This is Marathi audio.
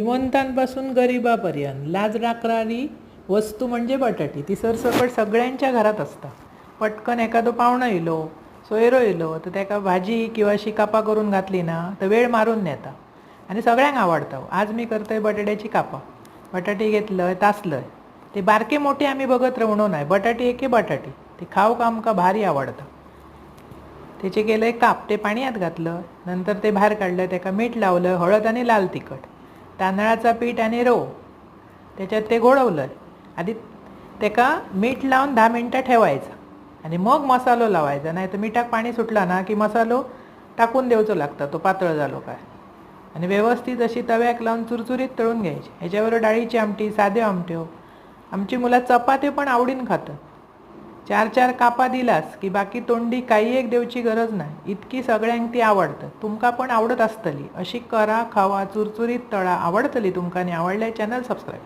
श्रीमंतांपासून गरिबापर्यंत. लाज राखणारी वस्तू म्हणजे बटाटी. ती सरसकट सगळ्यांच्या घरात असता पटकन एखादो पाहुणा येयलो सोयरो येयलो तर त्याका भाजी किंवा अशी करून घातली ना तर वेळ मारून नेता. आणि सगळ्यांक आवडतं. आज मी करतोय बटाट्याची कापा. बटाटी घेतलंय तासलंय. ते बारके मोठे आम्ही बघत रवणो नाही. बटाटी एके बटाटी. ते खाऊक आमकां भारी आवडतं. त्याचे केलं काप. ते पाण्यात घातलं. नंतर ते बाहेर काढलं. त्याका मीठ लावलं हळद आणि लाल तिखट. तांदळाचं पीठ आणि रव त्याच्यात ते घोळवलं आधी त्याका मीठ लावून दहा मिनटं ठेवायचं. आणि मग मसालो लावायचा. नाही तर मिठाक पाणी सुटला ना की मसालो टाकून देवचो लागता. तो पातळ झालो काय आणि व्यवस्थित अशी तव्याक लावून चुरचुरीत तळून घ्यायची. ह्याच्याबरोबर डाळीची आमटी साध्यो आमट्यो हो. आमची मुलं चपात्यो पण आवडीन खातात. चार चार कापा दिलास की बाकी तोंडी काही एक देवची गरज नाही. इतकी सगळ्यांक ती आवडतं. तुमका पण आवडत असतली. अशी करा खावा चुरचुरीत तळा आवडतली तुमका आणि आवडल्या चॅनल सबस्क्राईब